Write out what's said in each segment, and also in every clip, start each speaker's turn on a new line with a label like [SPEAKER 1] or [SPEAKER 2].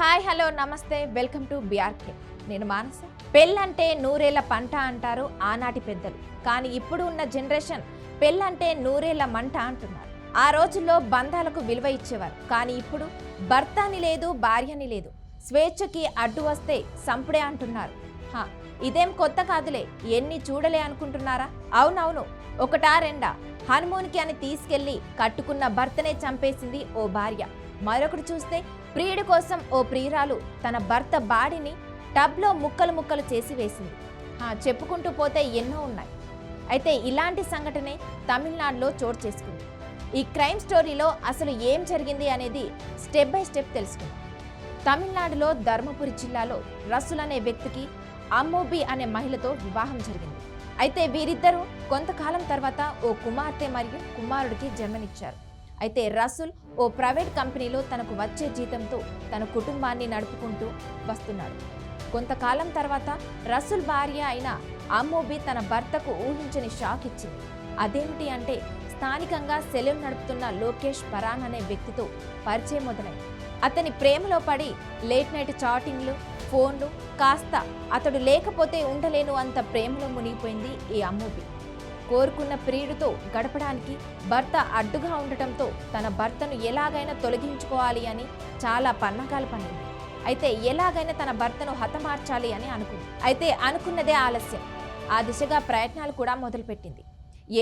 [SPEAKER 1] Hi hello నమస్తే. Welcome to BRK నేను మానస. పెళ్ళంటే నూరేళ్ళ పంట అంటారు ఆనాటి పెద్దలు. కానీ ఇప్పుడు ఉన్న జనరేషన్ పెళ్ళంటే నూరేళ్ళ మంట అంటున్నారు. ఆ రోజుల్లో బంధాలకు విలువ ఇచ్చేవారు. కానీ ఇప్పుడు భర్త అని లేదు భార్య అని లేదు. స్వేచ్ఛకి అడ్డు వస్తే సంపుడే అంటున్నారు. హా, ఇదేం కొత్త కాదులే. ఎన్ని చూడలే అనుకుంటున్నారా? అవునవును. ఒకటా రెండా? హనుమూన్కి అని తీసుకెళ్ళి కట్టుకున్న భర్తనే చంపేసింది ఓ భార్య. మరొకటి చూస్తే ప్రియుడి కోసం ఓ ప్రియురాలు తన భర్త బాడీని టబ్లో ముక్కలు ముక్కలు చేసి వేసింది. చెప్పుకుంటూ పోతే ఎన్నో ఉన్నాయి. అయితే ఇలాంటి సంఘటనే తమిళనాడులో చోటు చేసుకుంది. ఈ క్రైమ్ స్టోరీలో అసలు ఏం జరిగింది అనేది స్టెప్ బై స్టెప్ తెలుసుకుందాం. తమిళనాడులో ధర్మపురి జిల్లాలో రసుల్ అనే వ్యక్తికి అమ్మోబి అనే మహిళతో వివాహం జరిగింది. అయితే వీరిద్దరూ కొంతకాలం తర్వాత ఓ కుమార్తె మరియు కుమారుడికి జన్మనిచ్చారు. అయితే రసుల్ ఓ ప్రైవేట్ కంపెనీలో తనకు వచ్చే జీతంతో తన కుటుంబాన్ని నడుపుకుంటూ వస్తున్నాడు. కొంతకాలం తర్వాత రసుల్ భార్య అయిన అమ్మోబి తన భర్తకు ఊహించని షాక్ ఇచ్చింది. అదేమిటి అంటే స్థానికంగా సెలూన్ నడుపుతున్న లోకేష్ పరాన్ అనే వ్యక్తితో పరిచయం మొదలైంది. అతని ప్రేమలో పడి లేట్ నైట్ చాటింగ్లు ఫోన్లు కాస్త అతడు లేకపోతే ఉండలేను అంత ప్రేమలో మునిగిపోయింది ఈ అమ్మోబి కోరుకున్న ప్రియుడితో గడపడానికి భర్త అడ్డుగా ఉండటంతో తన భర్తను ఎలాగైనా తొలగించుకోవాలి అని చాలా పన్నగాలు పన్నింది. అయితే ఎలాగైనా తన భర్తను హతమార్చాలి అని అనుకుంది. అయితే అనుకున్నదే ఆలస్యం. ఆ దిశగా ప్రయత్నాలు కూడా మొదలుపెట్టింది.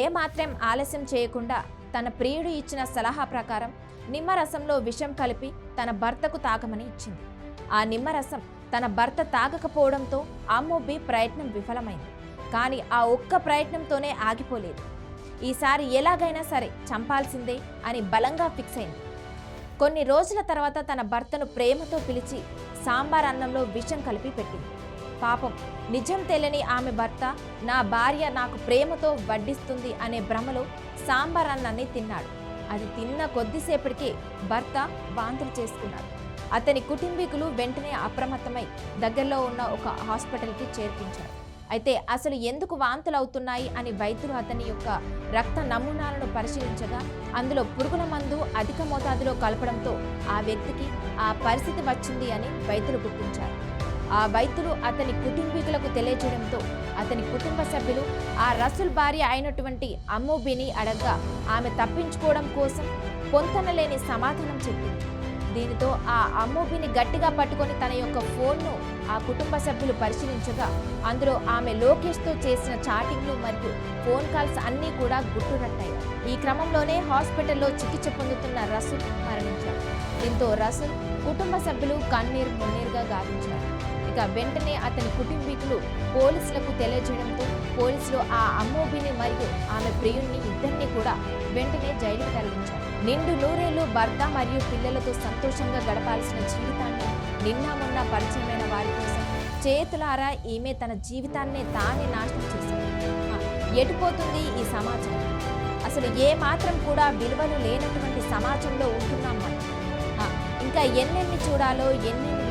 [SPEAKER 1] ఏ మాత్రం ఆలస్యం చేయకుండా తన ప్రియుడు ఇచ్చిన సలహా ప్రకారం నిమ్మరసంలో విషం కలిపి తన భర్తకు తాగమని ఇచ్చింది. ఆ నిమ్మరసం తన భర్త తాగకపోవడంతో అమ్మోబి ప్రయత్నం విఫలమైంది. కానీ ఆ ఒక్క ప్రయత్నంతోనే ఆగిపోలేదు. ఈసారి ఎలాగైనా సరే చంపాల్సిందే అని బలంగా ఫిక్స్ అయింది. కొన్ని రోజుల తర్వాత తన భర్తను ప్రేమతో పిలిచి సాంబార్ అన్నంలో విషం కలిపి పెట్టింది. పాపం నిజం తెలియని ఆమె భర్త నా భార్య నాకు ప్రేమతో వడ్డిస్తుంది అనే భ్రమలో సాంబార్ అన్నాన్ని తిన్నాడు. అది తిన్న కొద్దిసేపటికే భర్త వాంతులు చేసుకున్నాడు. అతని కుటుంబీకులు వెంటనే అప్రమత్తమై దగ్గరలో ఉన్న ఒక హాస్పిటల్కి చేర్పించారు. అయితే అసలు ఎందుకు వాంతులు అవుతున్నాయి అని వైద్యులు అతని యొక్క రక్త నమూనాలను పరిశీలించగా అందులో పురుగుల మందు అధిక మోతాదులో కలపడంతో ఆ వ్యక్తికి ఆ పరిస్థితి వచ్చింది అని వైద్యులు గుర్తించారు. ఆ వైద్యులు అతని కుటుంబీకులకు తెలియజేయడంతో అతని కుటుంబ సభ్యులు ఆ రసుల్ భార్య అయినటువంటి అమ్మోబిని అడగ్గా ఆమె తప్పించుకోవడం కోసం పొంతనలేని సమాధానం చెప్పింది. దీనితో ఆ అమ్మోబిని గట్టిగా పట్టుకొని తన యొక్క ఫోన్ను ఆ కుటుంబ సభ్యులు పరిశీలించగా అందులో ఆమె లోకేష్తో చేసిన చాటింగ్లు మరియు ఫోన్ కాల్స్ అన్నీ కూడా గుట్టురట్టాయి ఈ క్రమంలోనే హాస్పిటల్లో చికిత్స పొందుతున్న రసుల్ మరణించారు దీంతో రసుల్ కుటుంబ సభ్యులు కన్నీరు మున్నీరుగా గావించారు. ఇక వెంటనే అతని కుటుంబీకులు పోలీసులకు తెలియజేయడంతో పోలీసులు ఆ అమ్మోబిని మరియు ఆమె ప్రియుణ్ణి ఇద్దరిని కూడా వెంటనే జైలుకు తరలించారు. నిండు నూరేళ్ళు భర్త మరియు పిల్లలతో సంతోషంగా గడపాల్సిన జీవితాన్ని నిన్న మొన్న పరిచయమైన వారి కోసం చేతులారా ఈమె తన జీవితాన్నే తానే నాశనం చేసింది ఎటుపోతుంది ఈ సమాజం? అసలు ఏ మాత్రం కూడా విలువలు లేనటువంటి సమాజంలో ఉంటున్నాం మనం. ఇంకా ఎన్నెన్ని చూడాలో ఎన్నెన్ని